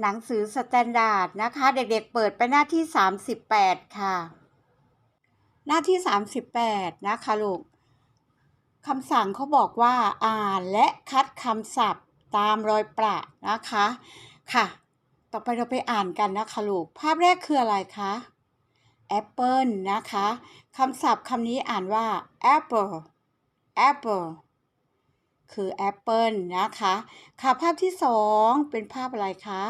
หนังสือสแตนดาร์ดนะคะ เด็กๆเปิดไปหน้าที่ 38 ค่ะ หน้าที่ 38 นะคะลูกคำสั่งเขาบอกว่าอ่านและคัดคำศัพท์ตามรอยประนะคะค่ะ ต่อไปเราไปอ่านกันนะคะลูก ภาพแรกคืออะไรคะแอปเปิลนะคะคำศัพท์คำนี้อ่านว่า apple apple คือแอปเปิลนะคะ ค่ะภาพที่สองเป็นภาพอะไรคะ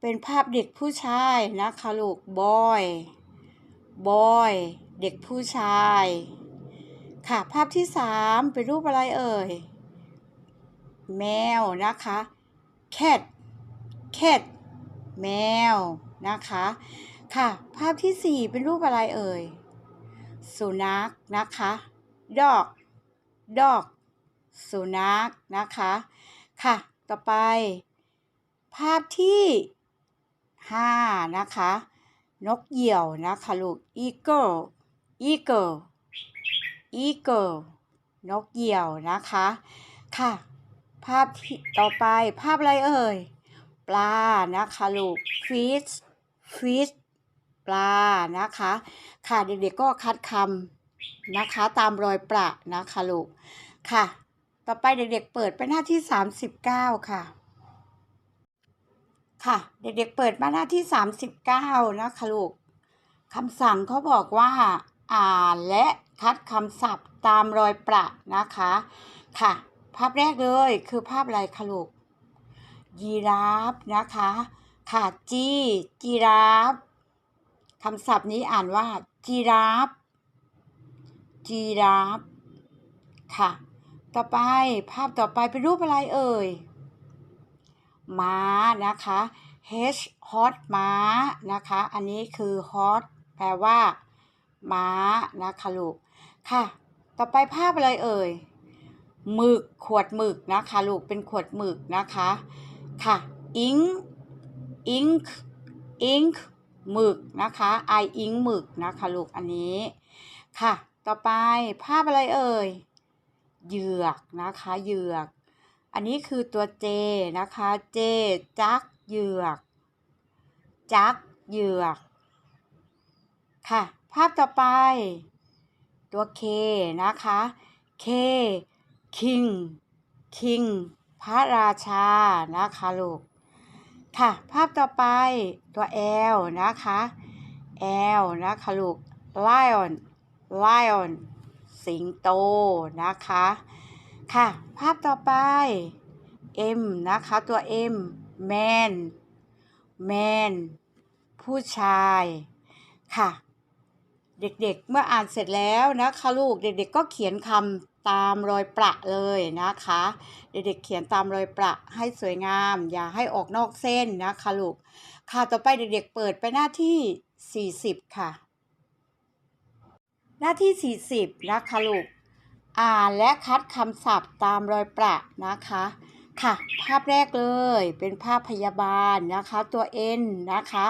เป็นภาพเด็กผู้ชายนะคะลูก boy boy เด็กผู้ชาย ค่ะภาพที่สามเป็นรูปอะไรเอ่ย แมวนะคะ cat cat แมวนะคะ ค่ะ ภาพที่สี่เป็นรูปอะไรเอ่ย สุนัขนะคะ dog dog สุนัขนะคะ ค่ะ ต่อไป ภาพที่ห้านะคะ นกเหยี่ยวนะคะลูก eagle eagle eagle นกเหยี่ยวนะคะ ค่ะ ภาพที่ต่อไปภาพอะไรเอ่ย ปลานะคะลูก fish fish ปลานะคะ ค่ะเด็กๆก็คัดคำนะคะ ตามรอยประนะคะลูก ค่ะ ต่อไปเด็กๆเปิดไปหน้าที่ 39 ค่ะ ค่ะ เด็กๆเปิดมาหน้าที่ 39 นะคะลูกคำสั่งเขาบอกว่าอ่านและคัดคำศัพท์ตามรอยประนะคะ ค่ะ ภาพแรกเลยคือภาพอะไรคะลูกยีราฟนะคะค่ะจีจีราฟคำศัพท์นี้อ่านว่าจีราฟจีราฟค่ะ ต่อไปภาพต่อไปเป็นรูปอะไรเอ่ย ม้านะคะ h hot ม้านะคะ อันนี้คือ hot แปลว่า ม้านะคะลูก ค่ะ ต่อไปภาพอะไรเอ่ย หมึกขวดหมึกนะคะลูก เป็นขวดหมึกนะคะ ค่ะ ink ink ink หมึกนะคะ i ink หมึกนะคะลูก อันนี้ ค่ะ ต่อไปภาพอะไรเอ่ย เหยือกนะคะเหยือก อันนี้คือตัว J นะคะ J จักเหยือก จักเหยือก ค่ะ ภาพต่อไป ตัว K นะคะ K king king พระราชานะคะลูกค่ะ ภาพต่อไปตัว L นะคะ L นะคะลูก lion lion สิงโตนะคะ ค่ะ ภาพต่อไป M นะคะตัว M man man ผู้ชายค่ะ เด็กๆเมื่ออ่านเสร็จแล้วนะคะลูกเด็กๆก็เขียนคำตามรอยประเลยนะคะ เด็กๆเขียนตามรอยประให้สวยงาม อย่าให้ออกนอกเส้นนะคะลูกค่ะต่อไปเด็กๆเปิดไปหน้าที่ 40 ค่ะ หน้าที่ 40 นะคะลูก อ่านและคัดคำศัพท์ตามรอยประนะคะ ค่ะ ภาพแรกเลยเป็นภาพพยาบาลนะคะ ตัว N นะคะ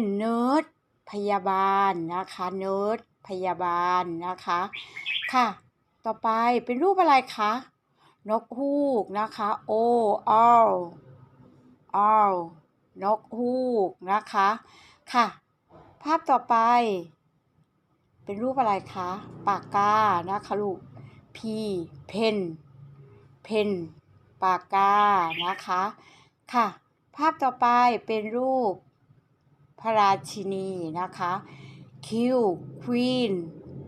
N nurse พยาบาลนะคะ nurse พยาบาลนะคะ ค่ะ ต่อไปเป็นรูปอะไรคะ นกฮูกนะคะ O owl owl นกฮูกนะคะ ค่ะ ภาพต่อไป เป็นรูปอะไรคะ ปากกา นะคะลูก P pen pen ปากกา นะคะ ค่ะ ภาพต่อไปเป็นรูปพระราชินีนะคะ Q Queen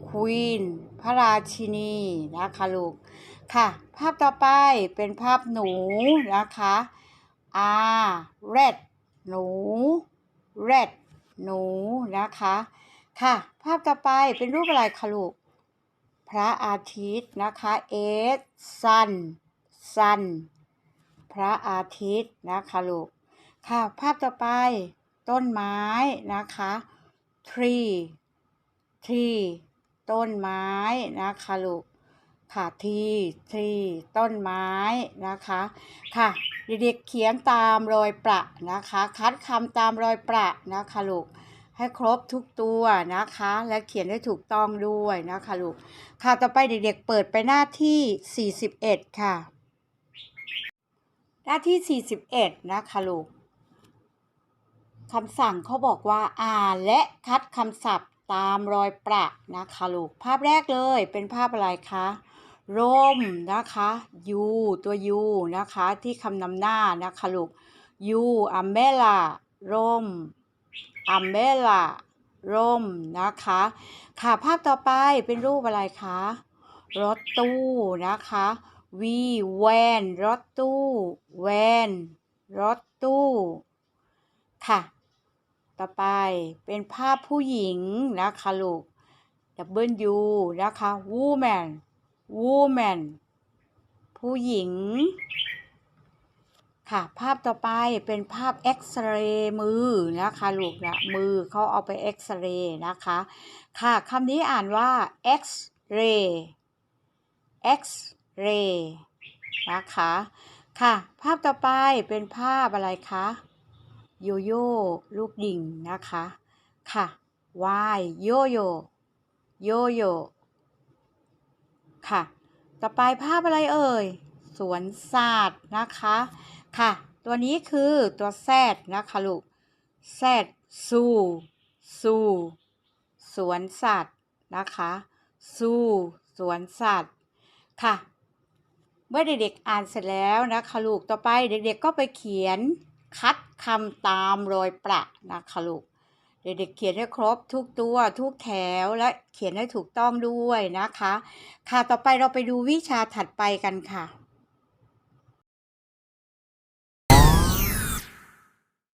Queen พระราชินีนะคะลูก ค่ะ ภาพต่อไปเป็นภาพหนูนะคะ R red หนู red หนูนะคะ ค่ะ ภาพต่อไปเป็นรูปอะไรคะลูก พระอาทิตย์นะคะ S sun sun พระอาทิตย์นะคะลูก ค่ะ ภาพต่อไป ต้นไม้นะคะ tree tree ต้นไม้นะคะลูกค่ะ t tree ต้นไม้นะคะ ค่ะเด็กๆเขียนตามรอยประนะคะ คัดคำตามรอยประนะคะลูก ให้ครบทุกตัวนะคะ และเขียนให้ถูกต้องด้วยนะคะลูก ค่ะ ต่อไปเด็กๆเปิดไปหน้าที่ 41 ค่ะ หน้าที่ 41 นะคะลูกคำสั่งเขาบอกว่าอ่านและคัดคำศัพท์ตามรอยประนะคะลูก ภาพแรกเลยเป็นภาพอะไรคะร่มนะคะยูตัวยูนะคะที่คำนำหน้านะคะลูกยูอัมเบล่าร่ม อัมเบล่าร่มนะคะ ค่ะภาพต่อไปเป็นรูปอะไรคะ รถตู้นะคะวีแวนรถตู้แวนรถตู้ ค่ะ ต่อไปเป็นภาพผู้หญิงนะคะลูก W นะคะ woman woman ผู้หญิง ค่ะ ภาพต่อไปเป็นภาพเอ็กซเรย์มือนะคะลูกนะมือเขาเอาไปเอ็กซเรย์นะคะ ค่ะคำนี้อ่านว่า X-ray X-ray นะคะ ค่ะ ภาพต่อไปเป็นภาพอะไรคะโยโย่ลูกดิ่งนะคะ ค่ะ Y โยโย่โยโย่ค่ะ ต่อไปภาพอะไรเอ่ย สวนสัตว์นะคะ ค่ะ ตัวนี้คือตัวแซดนะคะลูกแซดซูซูสวนสัตว์นะคะซูสวนสัตว์ค่ะ เมื่อเด็กๆอ่านเสร็จแล้วนะคะลูกต่อไปเด็กๆก็ไปเขียนคัดคำตามรอยประนะคะลูกเด็กๆเขียนให้ครบทุกตัวทุกแถวและเขียนให้ถูกต้องด้วยนะคะ ค่ะต่อไปเราไปดูวิชาถัดไปกันค่ะ